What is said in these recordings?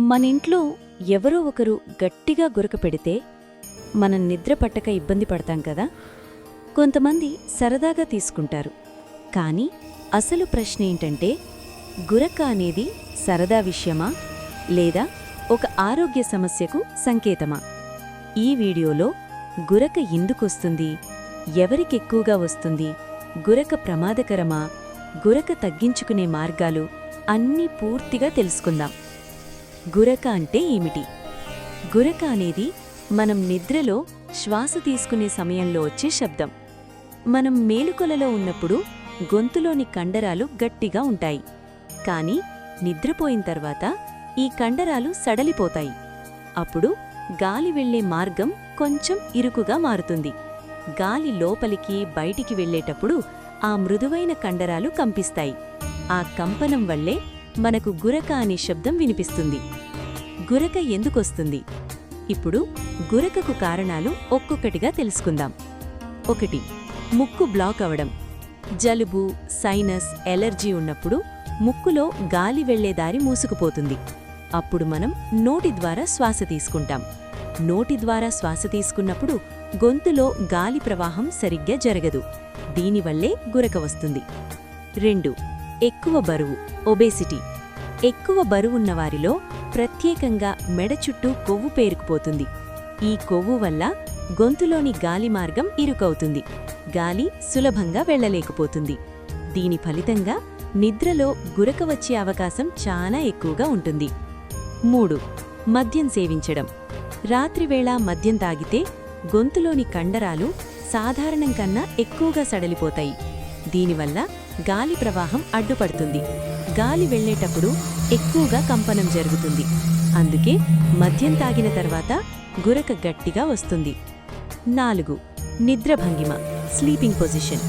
మనింట్లో ఎవరో ఒకరు గట్టిగా గురక పెడితే మనం నిద్ర పట్టక ఇబ్బంది పడతాం కదా? కొంతమంది సరదాగా తీసుకుంటారు. కానీ అసలు ప్రశ్న ఏంటంటే గురక అనేది సరదా విషయమా? లేదా ఒక ఆరోగ్య సమస్యకు సంకేతమా? ఈ వీడియోలో గురక ఎందుకొస్తుంది ఎవరికెక్కువగా వస్తుంది? గురక ప్రమాదకరమా? గురక తగ్గించుకునే మార్గాలు అన్నీ పూర్తిగా తెలుసుకుందాం. గురక అంటే ఏమిటి? గురక అనేది మనం నిద్రలో శ్వాస తీసుకునే సమయంలో వచ్చే శబ్దం. మనం మేలుకొలలో ఉన్నప్పుడు గొంతులోని కండరాలు గట్టిగా ఉంటాయి. కానీ నిద్రపోయిన తర్వాత ఈ కండరాలు సడలిపోతాయి. అప్పుడు గాలి వెళ్ళే మార్గం కొంచెం ఇరుకుగా మారుతుంది. గాలి లోపలికి బయటికి వెళ్ళేటప్పుడు ఆ మృదువైన కండరాలు కంపిస్తాయి. ఆ కంపనం వల్లే మనకు గురక అనే శబ్దం వినిపిస్తుంది. గురక ఎందుకొస్తుంది? ఇప్పుడు గురకకు కారణాలు ఒక్కొక్కటిగా తెలుసుకుందాం. ఒకటి ముక్కు బ్లాక్ అవడం. జలుబు సైనస్ ఎలర్జీ ఉన్నప్పుడు ముక్కులో గాలి వెళ్ళేదారి మూసుకుపోతుంది. అప్పుడు మనం నోటి ద్వారా శ్వాస తీసుకుంటాం. నోటి ద్వారా శ్వాస తీసుకున్నప్పుడు గొంతులో గాలి ప్రవాహం సరిగ్గా జరగదు. దీనివల్లే గురక వస్తుంది. రెండు ఎక్కువ బరువు ఒబేసిటీ. ఎక్కువ బరువున్నవారిలో ప్రత్యేకంగా మెడ చుట్టూ కొవ్వు పేరుకుపోతుంది. ఈ కొవ్వు వల్ల గొంతులోని గాలి మార్గం ఇరుకవుతుంది. గాలి సులభంగా వెళ్ళలేకపోతుంది. దీని ఫలితంగా నిద్రలో గురక వచ్చే అవకాశం చాలా ఎక్కువగా ఉంటుంది. మూడు మద్యం సేవించడం. రాత్రివేళ మద్యం తాగితే గొంతులోని కండరాలు సాధారణం కన్నా ఎక్కువగా సడలిపోతాయి. దీనివల్ల గాలి ప్రవాహం అడ్డుపడుతుంది. గాలి వెళ్ళేటప్పుడు ఎక్కువగా కంపనం జరుగుతుంది. అందుకే మద్యం తాగిన తర్వాత గురక గట్టిగా వస్తుంది. నాలుగు నిద్రభంగిమ స్లీపింగ్ పొజిషన్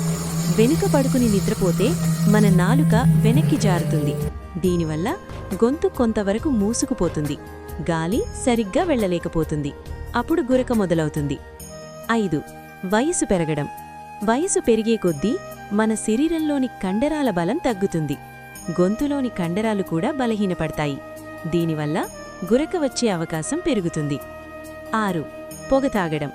వెనుక పడుకుని నిద్రపోతే మన నాలుక వెనక్కి జారుతుంది. దీనివల్ల గొంతు కొంతవరకు మూసుకుపోతుంది. గాలి సరిగ్గా వెళ్ళలేకపోతుంది. అప్పుడు గురక మొదలవుతుంది. ఐదు వయసు పెరగడం. వయసు పెరిగే కొద్దీ మన శరీరంలోని కండరాల బలం తగ్గుతుంది. గొంతులోని కండరాలు కూడా బలహీనపడతాయి. దీనివల్ల గురక వచ్చే అవకాశం పెరుగుతుంది. ఆరు పొగ తాగడం.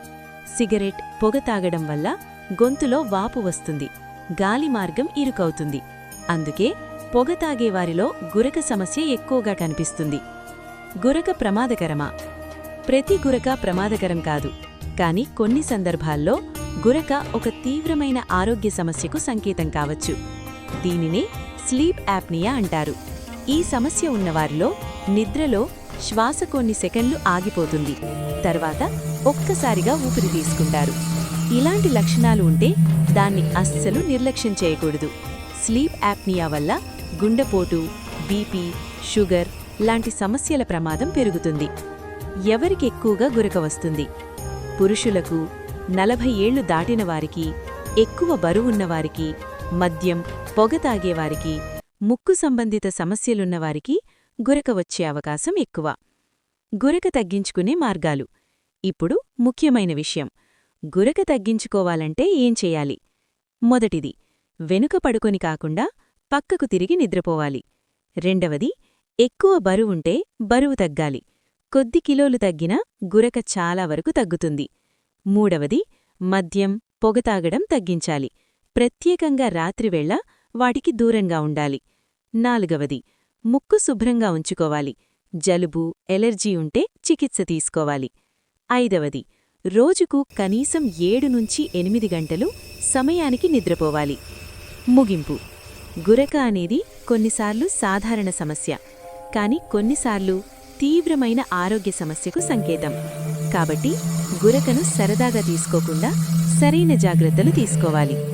సిగరెట్ పొగ తాగడం వల్ల గొంతులో వాపు వస్తుంది. గాలి మార్గం ఇరుకవుతుంది. అందుకే పొగ తాగేవారిలో గురక సమస్య ఎక్కువగా కనిపిస్తుంది. గురక ప్రమాదకరమా? ప్రతి గురక ప్రమాదకరం కాదు. కానీ కొన్ని సందర్భాల్లో గురక ఒక తీవ్రమైన ఆరోగ్య సమస్యకు సంకేతం కావచ్చు. దీనినే స్లీప్ యాప్నియా అంటారు. ఈ సమస్య ఉన్నవారిలో నిద్రలో శ్వాస కొన్ని సెకండ్లు ఆగిపోతుంది. తర్వాత ఒక్కసారిగా ఊపిరి తీసుకుంటారు. ఇలాంటి లక్షణాలు ఉంటే దాన్ని అస్సలు నిర్లక్ష్యం చేయకూడదు. స్లీప్ యాప్నియా వల్ల గుండెపోటు బీపీ షుగర్ లాంటి సమస్యల ప్రమాదం పెరుగుతుంది. ఎవరికి ఎక్కువగా గురక వస్తుంది? పురుషులకు నలభై ఏళ్ళు దాటిన వారికి ఎక్కువ బరువున్నవారికి మద్యం పొగ తాగేవారికి ముక్కు సంబంధిత సమస్యలున్నవారికి గురక వచ్చే అవకాశం ఎక్కువ. గురక తగ్గించుకునే మార్గాలు. ఇప్పుడు ముఖ్యమైన విషయం. గురక తగ్గించుకోవాలంటే ఏం చెయ్యాలి మొదటిది వెనుక పడుకొని కాకుండా పక్కకు తిరిగి నిద్రపోవాలి. రెండవది ఎక్కువ బరువుంటే బరువు తగ్గాలి. కొద్ది కిలోలు తగ్గినా గురక చాలా వరకు తగ్గుతుంది. మూడవది మద్యం పొగ తాగడం తగ్గించాలి. ప్రత్యేకంగా రాత్రివేళ వాటికి దూరంగా ఉండాలి. నాలుగవది ముక్కు శుభ్రంగా ఉంచుకోవాలి. జలుబు ఎలర్జీ ఉంటే చికిత్స తీసుకోవాలి. ఐదవది రోజుకు కనీసం ఏడు నుంచి ఎనిమిది గంటలు సమయానికి నిద్రపోవాలి. ముగింపు గురక అనేది కొన్నిసార్లు సాధారణ సమస్య కాని కొన్నిసార్లు తీవ్రమైన ఆరోగ్య సమస్యకు సంకేతం. కాబట్టి గురకను సరదాగా తీసుకోకుండా సరైన జాగ్రత్తలు తీసుకోవాలి.